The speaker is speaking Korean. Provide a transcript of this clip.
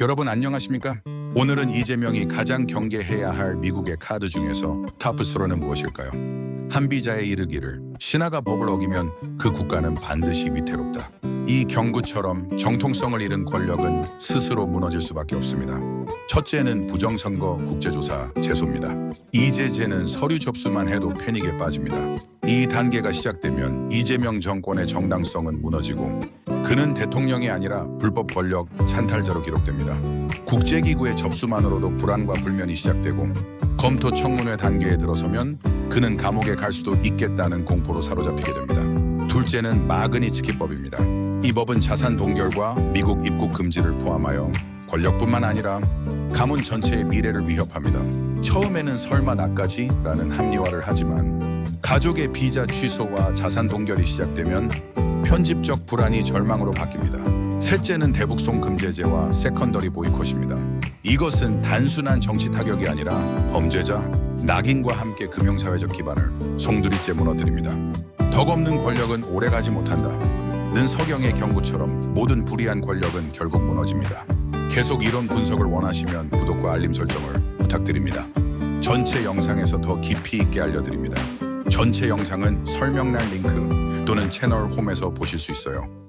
여러분 안녕하십니까? 오늘은 이재명이 가장 경계해야 할 미국의 카드 중에서 탑3는 무엇일까요? 한비자에 이르기를 신하가 법을 어기면 그 국가는 반드시 위태롭다. 이 경구처럼 정통성을 잃은 권력은 스스로 무너질 수밖에 없습니다. 첫째는 부정선거 국제조사 제소입니다. 이재재는 서류 접수만 해도 패닉에 빠집니다. 이 단계가 시작되면 이재명 정권의 정당성은 무너지고 그는 대통령이 아니라 불법 권력 찬탈자로 기록됩니다. 국제기구의 접수만으로도 불안과 불면이 시작되고 검토 청문회 단계에 들어서면 그는 감옥에 갈 수도 있겠다는 공포로 사로잡히게 됩니다. 둘째는 마그니츠키법입니다. 이 법은 자산 동결과 미국 입국 금지를 포함하여 권력뿐만 아니라 가문 전체의 미래를 위협합니다. 처음에는 설마 나까지라는 합리화를 하지만 가족의 비자 취소와 자산 동결이 시작되면 편집적 불안이 절망으로 바뀝니다. 셋째는 대북송 금제제와 세컨더리 보이콧입니다. 이것은 단순한 정치 타격이 아니라 범죄자, 낙인과 함께 금융사회적 기반을 송두리째 무너뜨립니다. 덕없는 권력은 오래가지 못한다. 는 서경의 경고처럼 모든 불의한 권력은 결국 무너집니다. 계속 이런 분석을 원하시면 구독과 알림 설정을 부탁드립니다. 전체 영상에서 더 깊이 있게 알려드립니다. 전체 영상은 설명란 링크 채널 홈에서 보실 수 있어요.